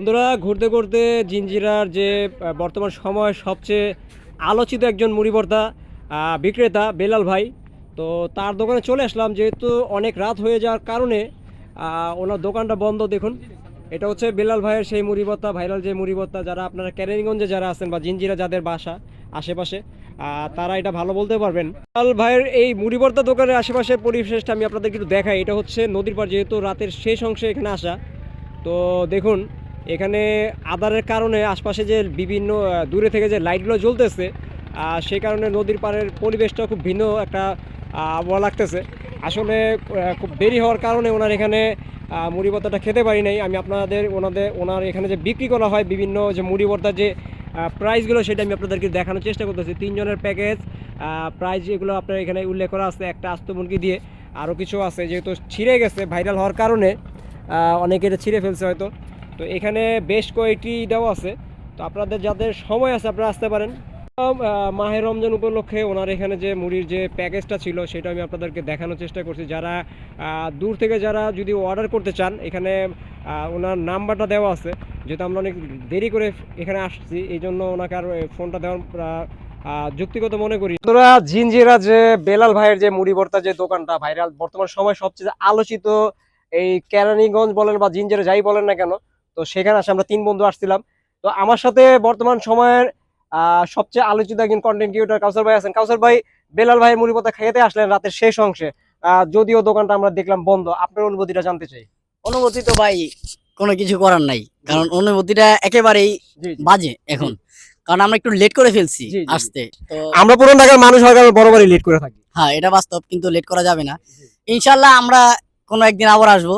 বন্ধুরা ঘুরতে ঘুরতে জিঞ্জিরার যে বর্তমান সময় সবচেয়ে আলোচিত একজন মুড়িবর্তা আহ, বিক্রেতা বেলাল ভাই তো তার দোকানে চলে আসলাম। যেহেতু অনেক রাত হয়ে যাওয়ার কারণে ওনার দোকানটা বন্ধ দেখুন। এটা হচ্ছে বেলাল ভাইয়ের সেই মুড়িবর্তা ভাইরাল যে মুড়িবর্তা যারা আপনারা ক্যারেনগঞ্জে যারা আছেন বা জিঞ্জিরা যাদের বাসা আশেপাশে তারা এটা ভালো বলতে পারবেন। বেলাল ভাইয়ের এই মুড়িবর্তা দোকানের আশেপাশের পরিবেশটা আমি আপনাদের একটু দেখাই। এটা হচ্ছে নদীর পাড় যেহেতু রাতের শেষ অংশে এখানে আসা। তো দেখুন এখানে আদারের কারণে আশপাশে যে বিভিন্ন দূরে থেকে যে লাইটগুলো জ্বলতেছে সেই কারণে নদীর পাড়ের পরিবেশটা খুব ভিন্ন একটা আবহাওয়া লাগতেছে। আসলে খুব দেরি হওয়ার কারণে ওনার এখানে মুড়ি ভর্তাটা খেতে পারি নাই। আমি আপনাদের, ওনাদের, ওনার এখানে যে বিক্রি করা হয় বিভিন্ন যে মুড়ি ভর্তার যে প্রাইসগুলো সেটা আমি আপনাদেরকে দেখানোর চেষ্টা করতেছি। তিনজনের প্যাকেজ প্রাইস এগুলো আপনার এখানে উল্লেখ করা আছে, একটা আস্ত মুরগি দিয়ে আরও কিছু আছে যেহেতু ছিঁড়ে গেছে ভাইরাল হওয়ার কারণে অনেকে এটা ছিঁড়ে ফেলছে হয়তো। তো এখানে বেশ কয়েকটি দেওয়া আছে। তো আপনাদের যাদের সময় আছে, আপনারা আসতে পারেন। মাহে রমজান উপলক্ষে ওনার এখানে যে মুড়ির যে প্যাকেজটা ছিল, সেটা আমি আপনাদেরকে দেখানোর চেষ্টা করছি। যারা দূর থেকে যারা যদি অর্ডার করতে চান, এখানে ওনার নাম্বারটা দেওয়া আছে। যেহেতু আমরা অনেক দেরি করে এখানে আসছি এই জন্য ওনাকে আর ফোনটা দেওয়ার যুক্তিগত মনে করি। তোরা জিনজিরা যে বেলাল ভাইয়ের যে মুড়ি ভর্তা যে দোকানটা, ভাইরাল বর্তমান সময় সবচেয়ে আলোচিত এই কেরানীগঞ্জ বলেন বা জিনজিরা যাই বলেন না কেন তো সেখানে আসে আমরা তিন বন্ধু আসছিলাম। তো আমার সাথে বর্তমান সময়ের সবচেয়ে আলোচিত একজন কন্টেন্ট ক্রিয়েটর কাউসার ভাই আছেন। কাউসার ভাই বেলাল ভাই মুড়ি ভর্তা খেতে আসলেন রাতের শেষ অংশে। যদিও দোকানটা আমরা দেখলাম বন্ধ। আপনার অনুভূতিটা জানতে চাই। অনুভূতি তো ভাই কোনো কিছু করার নাই। কারণ অনুভূতিটা একেবারেই বাজে এখন। কারণ আমরা একটু লেট করে ফেলছি। আসতে। তো আমরা পুরন ঢাকার মানুষ কারণে বরাবরই লেট করে থাকি। হ্যাঁ এটা বাস্তব কিন্তু লেট করা যাবে না। ইনশাল্লাহ আমরা কোনো একদিন আবার আসব।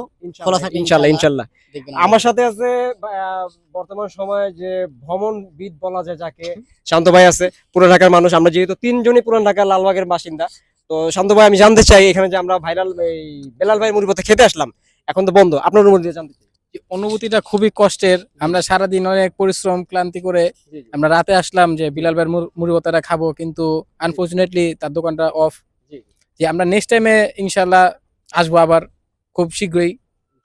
খোলা থাকে ইনশাল্লাহ ইনশাল্লাহ। আমার সাথে আছে বর্তমান সময়ে যে ভ্রমণবিদ বলা যায় যাকে শান্ত ভাই আছে পুরো ঢাকার মানুষ। আমরা যেহেতু তিনজনই পুরান ঢাকার লালবাগের বাসিন্দা তো শান্ত ভাই আমি জানতে চাই এখানে যে আমরা ভাইরাল এই বেলাল ভাই মুড়িপথে খেতে আসলাম এখন তো বন্ধ। আপনার অনুমতি দিয়ে জানতে চাই। অনুভূতিটা খুবই কষ্টের। আমরা সারাদিন অনেক পরিশ্রম ক্লান্তি করে। আমরা রাতে আসলাম যে বিলাল ভাইয়ের মুর- মুড়ি ভর্তাটা খাব কিন্তু আনফর্চুনেটলি তার দোকানটা অফ যে আমরা নেক্সট টাইমে ইনশাল্লাহ আসব আবার। খুব শীঘ্রই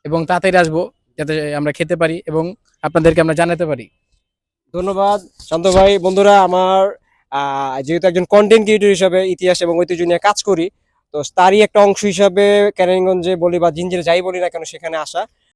এবং তাড়াতাড়ি আসব যাতে আমরা খেতে পারি এবং আপনাদেরকে আমরা জানাতে পারি। ধন্যবাদ। শান্ত ভাই, বন্ধুরা, আমার যেহেতু একজন কন্টেন্ট ক্রিয়েটর হিসাবে ইতিহাস এবং ঐতিহ্য নিয়ে কাজ করি, তো তারই একটা অংশ হিসাবে ক্যানিংগঞ্জে বলি বা জিঞ্জিরে যাই বলি না কেন সেখানে আসা।